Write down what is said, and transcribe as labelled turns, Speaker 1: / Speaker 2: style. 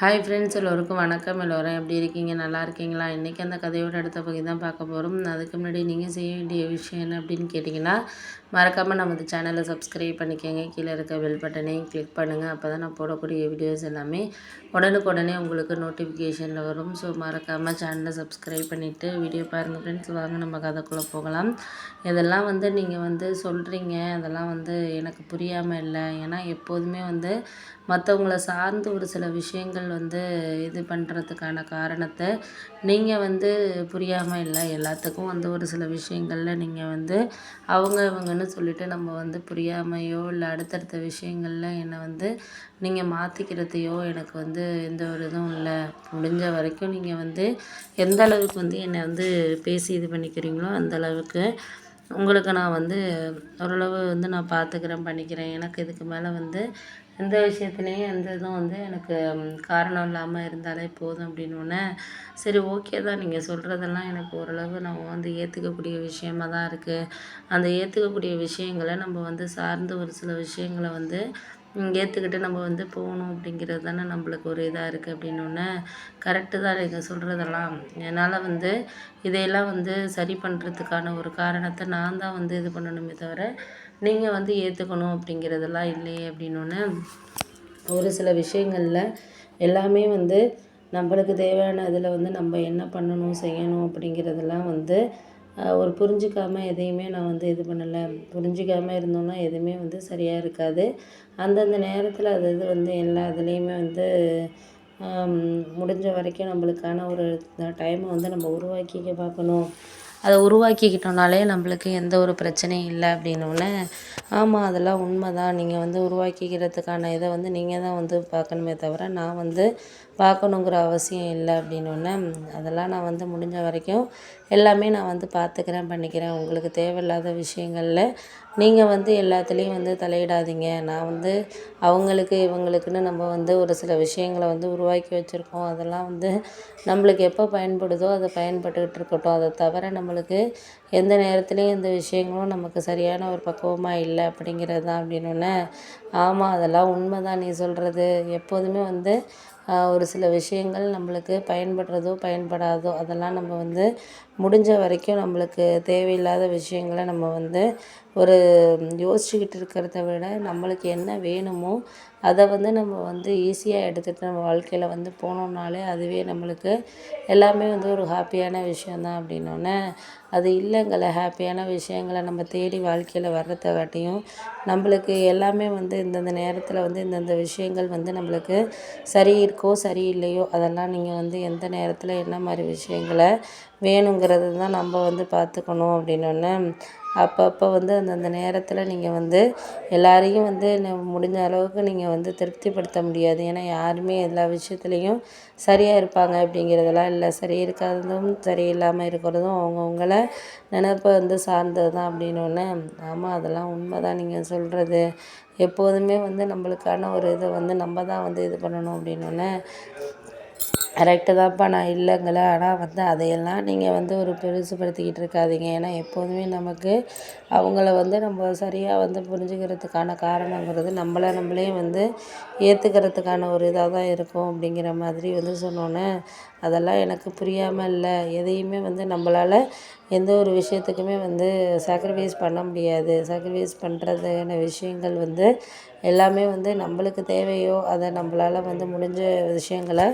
Speaker 1: hi friends எல்லோருக்கும் வணக்கம் எல்லோரும் எப்படி இருக்கீங்க நல்லா இருக்கீங்களா இன்றைக்கி அந்த கதையோட அடுத்த பகுதி தான் பார்க்க போகிறோம் அதுக்கு முன்னாடி நீங்கள் செய்ய வேண்டிய விஷயம் என்ன அப்படின்னு கேட்டிங்கன்னா மறக்காமல் நமது சேனலை சப்ஸ்கிரைப் பண்ணிக்கோங்க கீழே இருக்க பெல் பட்டனையும் கிளிக் பண்ணுங்கள் அப்போ தான் நான் போடக்கூடிய வீடியோஸ் எல்லாமே உடனுக்குடனே உங்களுக்கு நோட்டிஃபிகேஷனில் வரும் ஸோ மறக்காமல் சேனலை சப்ஸ்கிரைப் பண்ணிவிட்டு வீடியோ பாருங்கள் ஃப்ரெண்ட்ஸ் வாங்க நம்ம கதைக்குள்ளே போகலாம் இதெல்லாம் வந்து நீங்கள் வந்து சொல்கிறீங்க அதெல்லாம் வந்து எனக்கு புரியாமல் இல்லை ஏன்னா எப்போதுமே வந்து மற்றவங்களை சார்ந்து ஒரு சில விஷயங்கள் மக்கள் வந்து இது பண்ணுறதுக்கான காரணத்தை நீங்கள் வந்து புரியாமல் இல்லை எல்லாத்துக்கும் வந்து ஒரு சில விஷயங்களில் நீங்கள் வந்து அவங்க இவங்கன்னு சொல்லிவிட்டு நம்ம வந்து புரியாமையோ இல்லை அடுத்தடுத்த விஷயங்களில் என்னை வந்து நீங்கள் மாற்றிக்கிறதையோ எனக்கு வந்து எந்த ஒரு இதுவும் இல்லை முடிஞ்ச வரைக்கும் நீங்கள் வந்து எந்த அளவுக்கு வந்து என்னை வந்து பேசி இது பண்ணிக்கிறீங்களோ அந்தளவுக்கு உங்களுக்கு நான் வந்து ஓரளவு வந்து நான் பார்த்துக்கிறேன் பண்ணிக்கிறேன் எனக்கு இதுக்கு மேலே வந்து எந்த விஷயத்துலேயும் எந்த இதுவும் வந்து எனக்கு காரணம் இல்லாமல் இருந்தாலே போதும் அப்படின்னோடனே சரி ஓகே தான் நீங்கள் சொல்கிறதெல்லாம் எனக்கு ஓரளவு நான் வந்து ஏற்றுக்கக்கூடிய விஷயமாக தான் இருக்குது அந்த ஏற்றுக்கக்கூடிய விஷயங்களை நம்ம வந்து சார்ந்து ஒரு சில விஷயங்களை வந்து ஏற்றுக்கிட்டு நம்ம வந்து போகணும் அப்படிங்கிறது தானே நம்மளுக்கு ஒரு இதாக இருக்குது அப்படின்னோடனே கரெக்டு தான் நீங்கள் சொல்கிறதெல்லாம் என்னால் வந்து இதையெல்லாம் வந்து சரி பண்ணுறதுக்கான ஒரு காரணத்தை நான் தான் வந்து இது பண்ணணுமே தவிர நீங்கள் வந்து ஏற்றுக்கணும் அப்படிங்கிறதெல்லாம் இல்லையே அப்படின்னோடனே ஒரு சில விஷயங்களில் எல்லாமே வந்து நம்மளுக்கு தேவையான இதில் வந்து நம்ம என்ன பண்ணணும் செய்யணும் அப்படிங்கிறதெல்லாம் வந்து ஒரு புரிஞ்சிக்காமல் எதையுமே நான் வந்து இது பண்ணலை புரிஞ்சிக்காமல் இருந்தோம்னா எதுவுமே வந்து சரியாக இருக்காது அந்தந்த நேரத்தில் அது இது வந்து எல்லா இதுலேயுமே வந்து முடிஞ்ச வரைக்கும் நம்மளுக்கான ஒரு டைமை வந்து நம்ம உருவாக்கிக்க பார்க்கணும் அதை உருவாக்கிக்கிட்டோனாலே நம்மளுக்கு எந்த ஒரு பிரச்சனையும் இல்லை அப்படின்னோடனே ஆமாம் அதெல்லாம் உண்மை தான் நீங்கள் வந்து உருவாக்கிக்கிறதுக்கான இதை வந்து நீங்கள் தான் வந்து பார்க்கணுமே தவிர நான் வந்து பார்க்கணுங்கிற அவசியம் இல்லை அப்படின்னோடனே அதெல்லாம் நான் வந்து முடிஞ்ச வரைக்கும் எல்லாமே நான் வந்து பார்த்துக்கிறேன் பண்ணிக்கிறேன் உங்களுக்கு தேவையில்லாத விஷயங்களில் நீங்கள் வந்து எல்லாத்துலேயும் வந்து தலையிடாதீங்க நான் வந்து அவங்களுக்கு இவங்களுக்குன்னு நம்ம வந்து ஒரு சில விஷயங்களை வந்து உருவாக்கி வச்சுருக்கோம் அதெல்லாம் வந்து நம்மளுக்கு எப்போ பயன்படுதோ அதை பயன்பட்டுக்கிட்டு இருக்கட்டும் அதை தவிர நம்மளுக்கு எந்த நேரத்துலேயும் எந்த விஷயங்களும் நமக்கு சரியான ஒரு பக்குவமாக இல்லை அப்படிங்கிறது தான் அப்படின்னோடனே ஆமாம் அதெல்லாம் உண்மை தான் நீ சொல்கிறது எப்போதுமே வந்து ஒரு சில விஷயங்கள் நம்மளுக்கு பயன்படுறதோ பயன்படாதோ அதெல்லாம் நம்ம வந்து முடிஞ்ச வரைக்கும் நம்மளுக்கு தேவையில்லாத விஷயங்களை நம்ம வந்து ஒரு யோசிச்சுக்கிட்டு இருக்கிறத விட நம்மளுக்கு என்ன வேணுமோ அதை வந்து நம்ம வந்து ஈஸியாக எடுத்துகிட்டு நம்ம வாழ்க்கையில் வந்து போனோம்னாலே அதுவே நம்மளுக்கு எல்லாமே வந்து ஒரு ஹாப்பியான விஷயந்தான் அப்படின்னோடனே அது இல்லைங்கள ஹாப்பியான விஷயங்களை நம்ம தேடி வாழ்க்கையில் வர்றதை காட்டியும் நம்மளுக்கு எல்லாமே வந்து இந்தந்த நேரத்தில் வந்து இந்தந்த விஷயங்கள் வந்து நம்மளுக்கு சரி இருக்கோ சரி இல்லையோ அதெல்லாம் நீங்கள் வந்து எந்த நேரத்தில் என்ன மாதிரி விஷயங்களை வேணுங்கிறது தான் நம்ம வந்து பார்த்துக்கணும் அப்படின்னோடனே அப்பப்போ வந்து அந்தந்த நேரத்தில் நீங்கள் வந்து எல்லாரையும் வந்து முடிஞ்ச அளவுக்கு நீங்கள் வந்து திருப்திப்படுத்த முடியாது ஏன்னா யாருமே எல்லா விஷயத்துலையும் சரியாக இருப்பாங்க அப்படிங்கிறதெல்லாம் இல்லை சரி இருக்காததும் சரி இல்லாமல் இருக்கிறதும் அவங்கவுங்கள நினப்பை வந்து சார்ந்தது தான் அப்படின்னோடனே ஆமாம் அதெல்லாம் உண்மை தான் நீங்கள் சொல்கிறது எப்போதுமே வந்து நம்மளுக்கான ஒரு இதை வந்து நம்ம தான் வந்து இது பண்ணணும் அப்படின்னோடனே கரெக்டு தான்ப்பா நான் இல்லைங்கள ஆனால் வந்து அதையெல்லாம் நீங்கள் வந்து ஒரு பெருசுப்படுத்திக்கிட்டு இருக்காதீங்க ஏன்னா எப்போதுமே நமக்கு அவங்கள வந்து நம்ம சரியாக வந்து புரிஞ்சுக்கிறதுக்கான காரணங்கிறது நம்மள நம்மளே வந்து ஏற்றுக்கிறதுக்கான ஒரு இதாக தான் இருக்கும் அப்படிங்கிற மாதிரி வந்து சொன்னோன்னே அதெல்லாம் எனக்கு புரியாமல் இல்லை எதையுமே வந்து நம்மளால் எந்த ஒரு விஷயத்துக்குமே வந்து சாக்ரிஃபைஸ் பண்ண முடியாது சாக்ரிஃபைஸ் பண்ணுறதுக்கான விஷயங்கள் வந்து எல்லாமே வந்து நம்மளுக்கு தேவையோ அதை நம்மளால் வந்து முடிஞ்ச விஷயங்களை